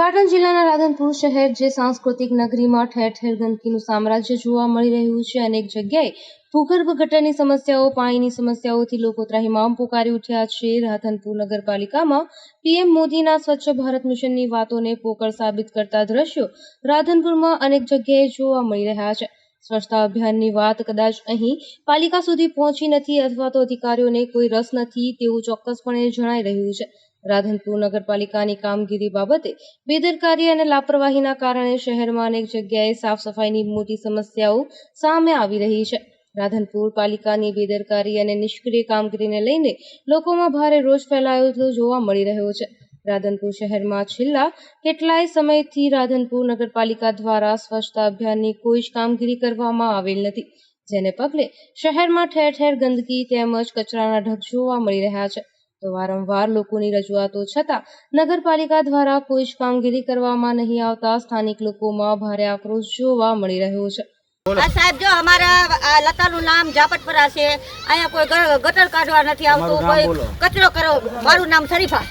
રાધનપુર શહેર, જે સાંસ્કૃતિક નગરીમાં ઠેર ઠેર ગંદકીનું સામ્રાજ્ય જોવા મળી રહ્યું છે, અનેક જગ્યાએ ભૂગર્ભ ગટરની સમસ્યાઓ, પાણીની સમસ્યાઓથી લોકો ત્રાહિમામ પોકારી ઉઠ્યા છે. રાધનપુર નગરપાલિકામાં પીએમ મોદીના સ્વચ્છ ભારત મિશનની વાતોને પોકળ સાબિત કરતા દ્રશ્યો રાધનપુરમાં અનેક જગ્યાએ જોવા મળી રહ્યા છે. સ્વચ્છતા અભિયાનની વાત કદાચ અહીં પાલિકા સુધી પહોંચી નથી અથવા તો અધિકારીઓને કોઈ રસ નથી તેવું ચોક્કસપણે જણાઈ રહ્યું છે. રાધનપુર નગરપાલિકાની કામગીરી બાબતે બેદરકારી અને લાપરવાહીના કારણે શહેરમાં અનેક જગ્યાએ સાફ સફાઈની મોટી સમસ્યાઓ સામે આવી રહી છે. રાધનપુર પાલિકાની બેદરકારી અને નિષ્ક્રિય કામગીરીને લઈને લોકોમાં ભારે રોષ ફેલાયેલો જોવા મળી રહ્યો છે. રાધનપુર શહેરમાં છેલ્લા કેટલાય સમયથી રાધનપુર નગરપાલિકા દ્વારા સ્વચ્છતા અભિયાનની કોઈ જ કામગીરી કરવામાં આવેલ નથી, જેને પગલે શહેરમાં ઠેર ઠેર ગંદકી તેમજ કચરાના ઢગ જોવા મળી રહ્યા છે. તો વારંવાર લોકોની રજૂઆતો છતાં નગરપાલિકા દ્વારા કોઈ જ કામગીરી કરવામાં નહીં આવતા સ્થાનિક લોકોમાં ભારે આક્રોશ જોવા મળી રહ્યો છે. આ સાહેબ જો અમારા આ લતાનું નામ જાપટપરા છે અહીંયા કોઈ ગટર કાઢવા નથી આવતું કોઈ કચરો કરો મારું નામ શરીફા.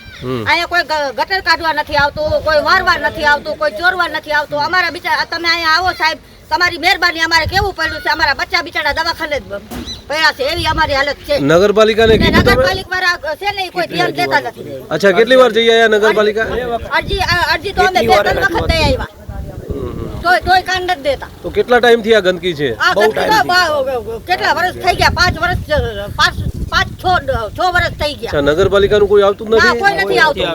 અહીંયા કોઈ ગટર કાઢવા નથી આવતું કોઈ વારવા નથી આવતું કોઈ ચોરવા નથી આવતું. અમારા બિચારા તમે અહીંયા આવો સાહેબ તમારી મહેરબાની અમારે કેવું પડ્યું છે? અમારા બચ્ચા બિચારા દવાખાને જ પડ્યા છે. એવી અમારી હાલત છે. નગરપાલિકાને ને કીધું તમે? નગરપાલિકા વાળા છે ને કોઈ ધ્યાન દેતા નથી. અચ્છા કેટલી વાર જઈ આયા નગરપાલિકા? અરજી અરજી તો અમે બે ત્રણ વખત દઈ આવ્યા. તોય તોય કાન નથી દેતા. તો કેટલા ટાઈમથી આ ગંદકી છે? આ ગંદકી તો કેટલા વર્ષ થઈ ગયા? પાંચ વર્ષ પાંચ પાંચ છ છ વર્ષ થઈ ગયા. અચ્છા નગરપાલિકાનું કોઈ આવતું નથી? કોઈ નથી આવતું.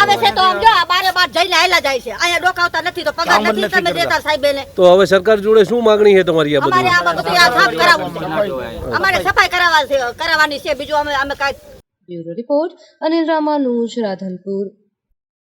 આવે છે તો આમ જો આ બારે બાર જઈને આયલા જાય છે. અહીંયા ડોકાવતા નથી તો પગાર નથી તમે દેતા સાહેબેને તો હવે સરકાર જોડે શું માંગણી છે તમારી આ અમારે બધી? આ બધું આ સાફ કરાવવું છે. અમારે સફાઈ કરાવવા છે કરાવવાની છે. બીજું અમે અમે કાંઈ બ્યુરો રિપોર્ટ અનિલ રામાનુજ રાધનપુર.